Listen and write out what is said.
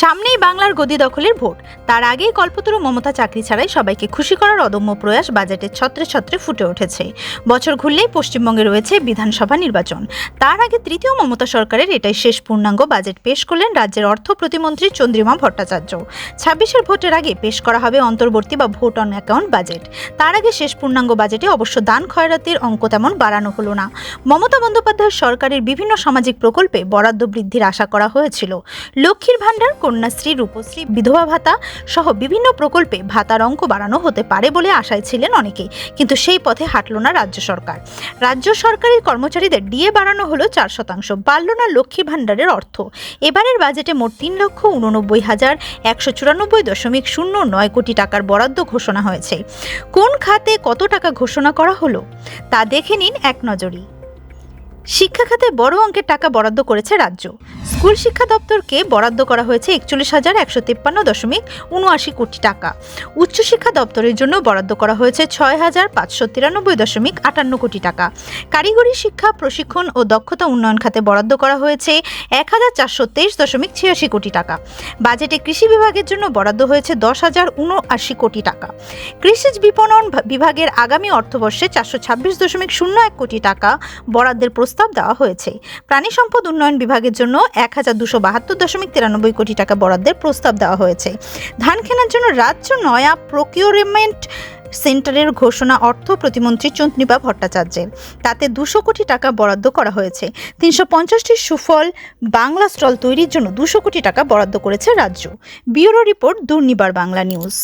সামনেই বাংলার গদি দখলের ভোট। তার আগেই কল্পতরু মমতা চাকরি ছাড়াই সবাইকে খুশি করার অদম্য প্রয়াস বাজেটের ছত্রে ছত্রে ফুটে উঠেছে। বছর ঘুরলেই পশ্চিমবঙ্গে রয়েছে বিধানসভা নির্বাচন। তার আগে তৃতীয় মমতা সরকারের এটাই শেষ পূর্ণাঙ্গ বাজেট পেশ করলেন রাজ্যের অর্থ প্রতিমন্ত্রী চন্দ্রিমা ভট্টাচার্য। ছাব্বিশের ভোটের আগে পেশ করা হবে অন্তর্বর্তী বা ভোট অন অ্যাকাউন্ট বাজেট। তার আগে শেষ পূর্ণাঙ্গ বাজেটে অবশ্য দান খয়রাতির অঙ্ক তেমন বাড়ানো হলো না। মমতা বন্দ্যোপাধ্যায়ের সরকারের বিভিন্ন সামাজিক প্রকল্পে বরাদ্দ বৃদ্ধির আশা করা হয়েছিল। লক্ষ্মীর ভাণ্ডার কন্যাশ্রী, রূপশ্রী, বিধবা ভাতা সহ বিভিন্ন প্রকল্পে ভাতার অঙ্ক বাড়ানো হতে পারে বলে আশায় ছিলেন অনেকেই। কিন্তু সেই পথে হাঁটল না রাজ্য সরকার। রাজ্য সরকারি কর্মচারীদের ডিএ বাড়ানো হলো চার শতাংশ। বাড়ল না লক্ষ্মী ভাণ্ডারের অর্থ। এবারের বাজেটে মোট তিন লক্ষ উননব্বই হাজার একশো চুরানব্বই দশমিক শূন্য নয় কোটি টাকার বরাদ্দ ঘোষণা হয়েছে। কোন খাতে কত টাকা ঘোষণা করা হলো? তা দেখে নিন এক নজরই। শিক্ষা খাতে বড় অঙ্কের টাকা বরাদ্দ করেছে রাজ্য। স্কুল শিক্ষা দপ্তরকে বরাদ্দ করা হয়েছে একচল্লিশ হাজার একশো তিপ্পান্ন দশমিক উনআশি কোটি টাকা। উচ্চশিক্ষা দপ্তরের জন্য বরাদ্দ করা হয়েছে ছয় হাজার পাঁচশো তিরানব্বই দশমিক আটান্ন কোটি টাকা। কারিগরি শিক্ষা, প্রশিক্ষণ ও দক্ষতা উন্নয়ন খাতে বরাদ্দ করা হয়েছে এক হাজার চারশো তেইশ দশমিক ছিয়াশি কোটি টাকা। বাজেটে কৃষি বিভাগের জন্য বরাদ্দ হয়েছে দশ হাজার উনআশি কোটি টাকা। কৃষিজ বিপণন বিভাগের আগামী অর্থবর্ষে চারশো ছাব্বিশ দশমিক শূন্য এক কোটি টাকা বরাদ্দের প্রস্তাব দেওয়া হয়েছে। প্রাণী সম্পদ উন্নয়ন বিভাগের জন্য এক হাজার দুশো বাহাত্তর দশমিক তিরানব্বই কোটি টাকা বরাদ্দের প্রস্তাব দেওয়া হয়েছে। ধান কেনার জন্য রাজ্য নয়া প্রকিউরমেন্ট সেন্টারের ঘোষণা অর্থ প্রতিমন্ত্রী চন্দ্রিবা ভট্টাচার্যের। তাতে দুশো কোটি টাকা বরাদ্দ করা হয়েছে। তিনশো পঞ্চাশটি সুফল বাংলা স্টল তৈরির জন্য দুশো কোটি টাকা বরাদ্দ করেছে রাজ্য। Bureau report Durnibar Bangla news.